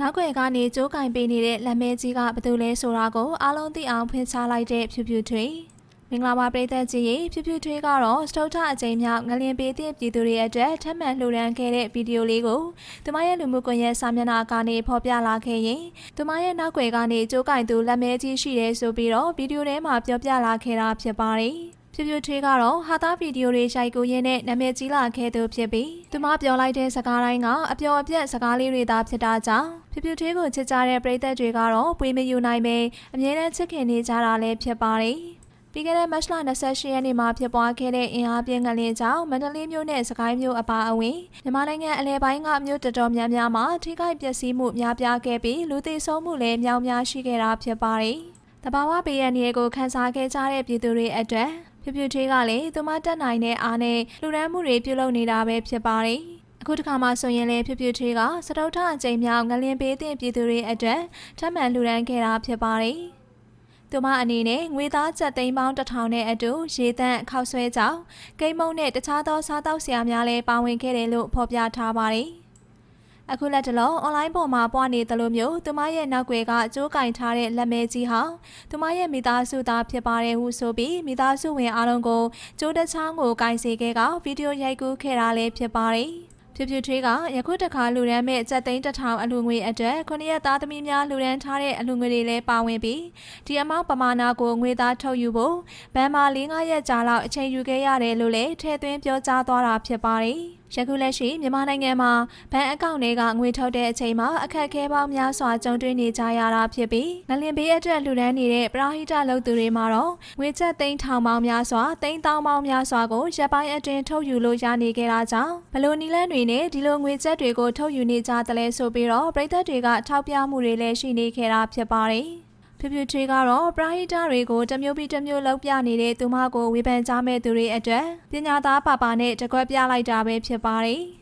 နောက်ွယ်ကနေကြိုးကင်ပေးနေတဲ့လက်မဲကြီးကဘယ်သူလဲဆိုတာကိုအားလုံးသိအောင်ဖွင့်ချလိုက်တဲ့ဖြူဖြူထွေမင်္ဂလာပါပရိသတ်ကြီးရေဖြူဖြူထွေးကတော့စတုထအကြိမ်မြောက်ငလင်ပေးတဲ့ပြည်သူတွေအတွက်ထပ်မံလှူဒန်းခဲ့တဲ့ဗီဒီယိုလေးကိုသူမရဲ့လူမှုကွန်ရက်စာမျက်နှာကနေဖော်ပြလာခဲ့ရင်သူမရဲ့နောက်ွယ်ကနေကြိုးကင်သူလက်မဲကြီးရှိတယ်ဆိုပြီးတော့ဗီဒီယိုထဲမှာပြောပြလာခဲ့တာဖြစ်ပါတယ် ဖြူဖြူထွေးကတော့ဟာသားဗီဒီယိုတွေရိုက်ကူးရင်းနဲ့နာမည်ကြီးလာခဲ့သူဖြစ်ပြီးသူမပြောလိုက်တဲ့စကားတိုင်းကအပျော်အပြက်စကားလေးတွေသာဖြစ်တာကြောင့်ဖြူဖြူထွေးကိုချစ်ကြတဲ့ပရိသတ်တွေကတော့ပွေးမယူနိုင်ပဲအမြဲတမ်းချစ်ခင်နေကြတာလည်းဖြစ်ပါတယ်ပြီးခဲ့တဲ့မတ်လ28ရက်နေ့မှာဖြစ်ပွားခဲ့တဲ့အင်အားပြင်းငလျင်ကြောင့်မန္တလေးမြို့နဲ့စကိုင်းမြို့အပါအဝင်မြန်မာနိုင်ငံအလဲပိုင်းကမြို့တော်တော်များများမှာထိခိုက်ပျက်စီးမှုများပြားခဲ့ပြီးလူသေဆုံးမှုလည်းများများရှိခဲ့တာဖြစ်ပါတယ်။တဘာဝဘေးရန်တွေကိုခန်းစားခဲ့ကြတဲ့ပြည်သူတွေအတွက် ဖြူဖြူထွေးကလည်းသူမတက်နိုင်တဲ့အားနဲ့လူရန်မှုတွေပြုလုပ်နေတာပဲဖြစ်ပါတယ်။အခုတစ်ခါမှဆိုရင်လေဖြူဖြူထွေးကစတုထအကြိမ်မြောက်ငလင်ပေးတဲ့ပြည်သူတွေအတွက်ထပ်မံလူရန်ခဲ့တာဖြစ်ပါတယ်။သူမအနေနဲ့ငွေသားကျပ်သိန်းပေါင်းတစ်ထောင်နဲ့အတူရေသန့်ခောက်ဆွဲကြောင်ကိမ့်မုံနဲ့တခြားသောစားတောက်ဆရာများလည်းပါဝင်ခဲ့တယ်လို့ဖော်ပြထားပါတယ်။ အခုလက်တလုံးအွန်လိုင်းပေါ်မှာပွားနေတယ်လို့မျိုးသူမရဲ့နောက်ွယ်ကကြိုးကင်ထားတဲ့လက်မဲကြီးဟာသူမရဲ့မိသားစုသားဖြစ်ပါတယ်ဟုဆိုပြီးမိသားစုဝင်အားလုံးကိုကြိုးတစ်ချောင်းကိုကင်စေခဲ့ကဗီဒီယိုရိုက်ကူးခဲ့တာလည်းဖြစ်ပါတယ်။ဖြူဖြူထွေးကယခုတခါလူရန်မဲ့စက်သိန်းတစ်ထောင်အလူငွေအတွက်ခုနှစ်ရက်သားသမီးများလူရန်ထားတဲ့အလူငွေတွေလည်းပါဝင်ပြီးဒီအမောက်ပမာဏကိုငွေသားထုတ်ယူဖို့ဘန်မာ၄၅ရက်ကြာလောက်အချိန်ယူခဲ့ရတယ်လို့လည်းထည့်သွင်းပြောကြားသွားတာဖြစ်ပါတယ်။ယခုလက်ရှိမြန်မာနိုင်ငံမှာဘဏ်အကောင့်တွေကငွေထုတ်တဲ့အချိန်မှာအခက်အခဲပေါင်းများစွာကြုံတွေ့နေကြရတာဖြစ်ပြီးငလင်ဘေးအတွက်လှူဒန်းနေတဲ့ပရာဟိတလုပ်သူတွေမှာတော့ငွေချက်သိန်းထောင်ပေါင်းများစွာသိန်းတောင်းပေါင်းများစွာကိုရပ်ပိုင်းအတွင်းထုတ်ယူလို့ရနေကြတာကြောင့်ဘလို့နီလန်းတွေနဲ့ဒီလိုငွေချက်တွေကိုထုတ်ယူနေကြတယ်လဲဆိုပြီးတော့ပြည်သက်တွေကထောက်ပြမှုတွေလည်းရှိနေခဲ့တာဖြစ်ပါတယ် ဖြူဖြူထွေးကတော့ပရာဟိတတွေကိုတမျိုးပြီးတမျိုးလောက်ပြနေတဲ့သူမကိုဝေဖန်ကြမဲ့သူတွေအတွက်ပညာသားပါပါနဲ့တကွက်ပြလိုက်တာပဲဖြစ်ပါတယ်။